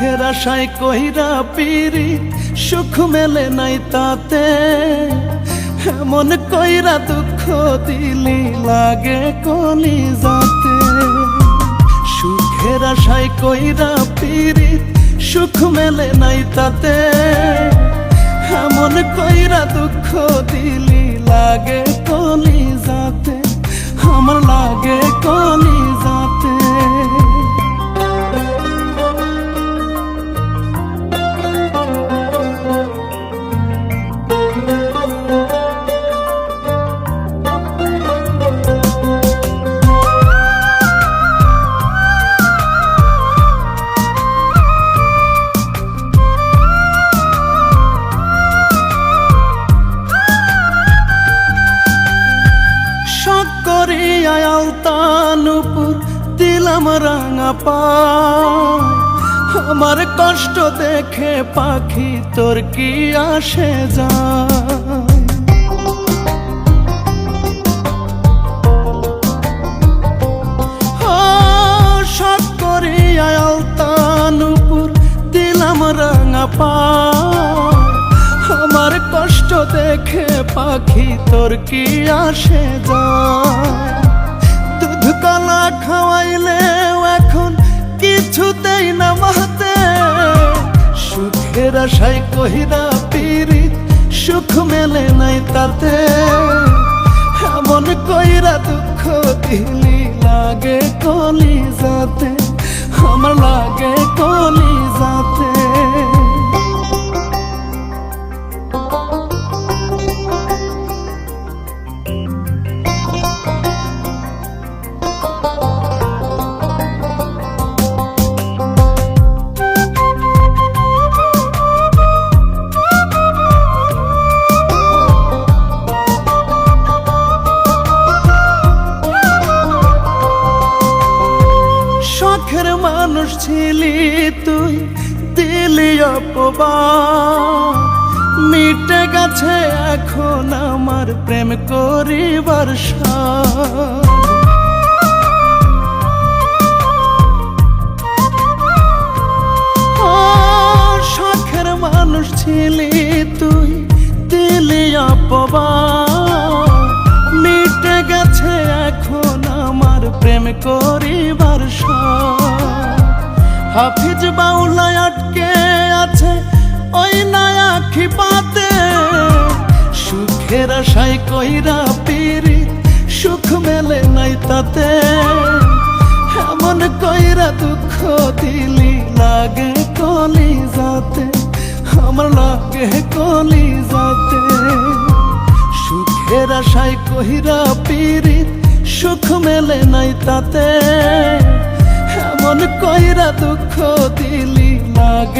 সুখের আশায় কইরা পিরি সুখ মেলে নাই তাতে। এমন কইরা দুঃখ দিলি লাগে কলি যাতে। সুখের আশায় কইরা পিরি সুখ মেলে নাই তাতে। এমন কইরা দুঃখ দিলি লাগে কলি যাতে। আমার লাগে কলি দিলাম রাঙা পায় আমার কষ্ট দেখে পাখি তোর কি আসে পায় আমার কষ্ট দেখে পাখি তোর কি আসে যায়? আশায় কহিরা পিরি, সুখ মেলে নাই তাতে। এমন কইরা দুঃখ দিলি, লাগে কলি যাতে আমার লাগে শখের মানুষ ছিলি তুই দিলি মিটে গেছে এখন আমার প্রেম করিবার সাথ। প্রেম করিবার। হাফিজ বাউলায় আটকে আছে ওই নয়া আখি পাতে সুখের আশায় কইরা পিরি সুখ মেলে নাই তাতে। এমন কইরা দুঃখ দিলি লাগে কলি যাতে আমার লাগে কলি যাতে সুখের আশায় কহিরা পিরি মেলে নাই তাতে। এমন কইরা দুঃখ দিলি লাগে